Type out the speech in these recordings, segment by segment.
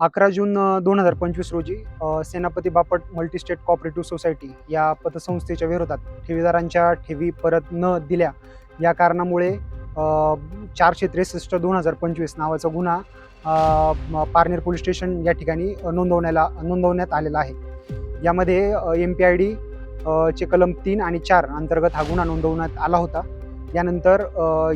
अकरा जून दोन हजार पंचवीस रोजी सेनापती बापट मल्टीस्टेट कॉपरेटिव्ह सोसायटी या पतसंस्थेच्या विरोधात ठेवीदारांच्या ठेवी परत न दिल्या या कारणामुळे चारशे त्रेसष्ट दोन हजार पंचवीस नावाचा गुन्हा पारनेर पोलीस स्टेशन या ठिकाणी नोंदवण्याला नोंदवण्यात आलेला आहे. यामध्ये एम पी आय डी चे कलम तीन आणि चार अंतर्गत हा गुन्हा नोंदवण्यात आला होता. यानंतर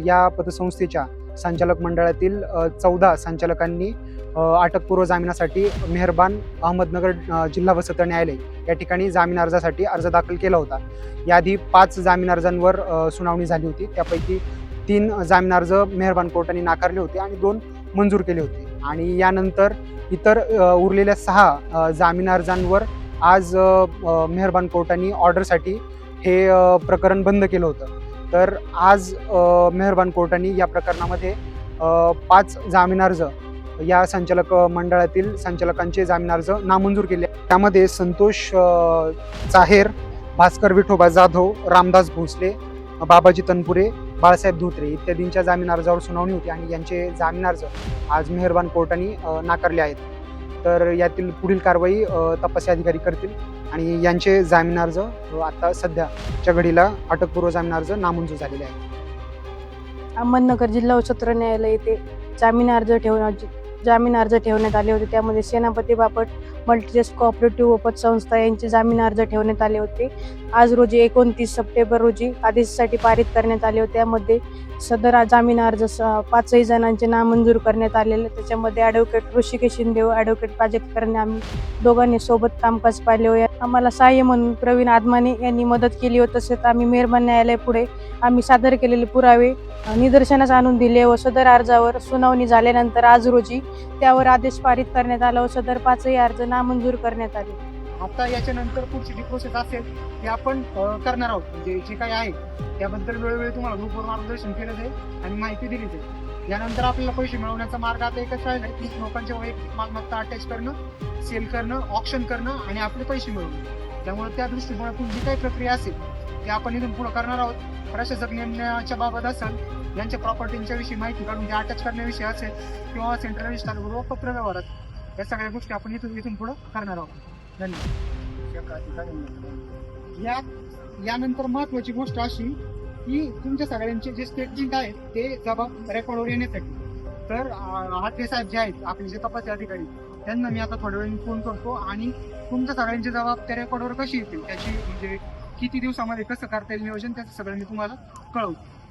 या पतसंस्थेच्या संचालक मंडळातील चौदा संचालकांनी अटकपूर्व जामिनासाठी मेहरबान अहमदनगर जिल्हा व सत्र न्यायालय या ठिकाणी जामीन अर्जासाठी अर्ज दाखल केला होता. याआधी पाच जामीन अर्जांवर सुनावणी झाली होती. त्यापैकी तीन जामीन अर्ज मेहरबान कोर्टाने नाकारले होते आणि दोन मंजूर केले होते. आणि यानंतर इतर उरलेल्या सहा जामीन अर्जांवर आज मेहरबान कोर्टाने ऑर्डरसाठी हे प्रकरण बंद केलं होतं. तर आज मेहरबान कोर्टाने या प्रकरणामध्ये पाच जामीन अर्ज या संचालक मंडळातील संचालकांचे जामीन अर्ज नामंजूर केले. त्यामध्ये संतोष जाहेर चाहेर भास्कर विठोबा जाधव रामदास भोसले बाबाजी तनपुरे बाळासाहेब धोत्रे इत्यादींच्या जामीन अर्जावर सुनावणी होती आणि यांचे जामीन अर्ज आज मेहरबान कोर्टाने नाकारले आहेत. तर यातील पुढील कारवाई तपासी अधिकारी करतील आणि यांचे जामीन अर्ज आता सध्याच्या घडीला अटकपूर्व जामीन अर्ज नामंजूर झालेले आहेत. अहमदनगर जिल्हा सत्र न्यायालय येथे जामीन अर्ज ठेवण्याची जामीन अर्ज ठेवण्यात आले होते. त्यामध्ये सेनापती बापट मल्टीजेस्ट कोऑपरेटिव्ह व पतसंस्था यांचे जामीन अर्ज ठेवण्यात आले होते. आज रोजी एकोणतीस सप्टेंबर रोजी आदेशासाठी पारित करण्यात आले होते. त्यामध्ये सदर जामीन अर्ज स- पाचही जणांचे नामंजूर करण्यात आलेले. त्याच्यामध्ये ॲडव्होकेट ऋषिकेश शिंदेव ॲडव्होकेट प्राजक्त करणे. आम्ही दोघांनी सोबत कामकाज पाहिले होते. आम्हाला सहाय्य म्हणून प्रवीण आदमाने यांनी मदत केली होती. तसेच आम्ही मेहरबान न्यायालय पुढे आम्ही सादर केलेले पुरावे निदर्शनास आणून दिले व सदर अर्जावर सुनावणी झाल्यानंतर आज रोजी त्यावर आदेश पारित करण्यात आला व सदर पाचही अर्ज नामंजूर करण्यात आले. आता याच्यानंतर पुढची जी प्रोसेस असेल ती आपण करणार आहोत. म्हणजे जे काही आहे त्याबद्दल वेळोवेळी तुम्हाला ग्रुपवर मार्गदर्शन केलं जाईल आणि माहिती दिली जाईल यानंतर आपल्याला पैसे मिळवण्याचा मार्ग आता एकच राहिला की लोकांच्या वैयक्तिक मालमत्ता अटॅच करणं सेल करणं ऑप्शन करणं आणि आपले पैसे मिळवणं. त्यामुळे त्या दृष्टिकोनातून जी काही प्रक्रिया असेल ती आपण इथून पुढे करणार आहोत. प्रशासक नेमण्याच्या बाबत असेल यांच्या प्रॉपर्टींच्या विषयी माहिती काढून ते अटॅच करण्याविषयी असेल किंवा सेंट्रल रजिस्टर व पत्र व्यवहारात या सगळ्या गोष्टी आपण इथून इथून पुढे करणार आहोत. धन्यवाद. या यानंतर महत्वाची गोष्ट अशी की तुमच्या सगळ्यांचे जे स्टेटमेंट आहेत ते जबाब रेकॉर्डवर येण्यासाठी. तर अं, हाते साहेब जे आहेत आपले जे तपास अधिकारी त्यांना मी आता थोड्या वेळाने फोन करतो आणि तुमच्या सगळ्यांचे जबाब त्या रेकॉर्डवर कशी येतील त्याची म्हणजे किती दिवसामध्ये कसं करता येईल नियोजन त्याचं सगळं मी तुम्हाला कळवतो.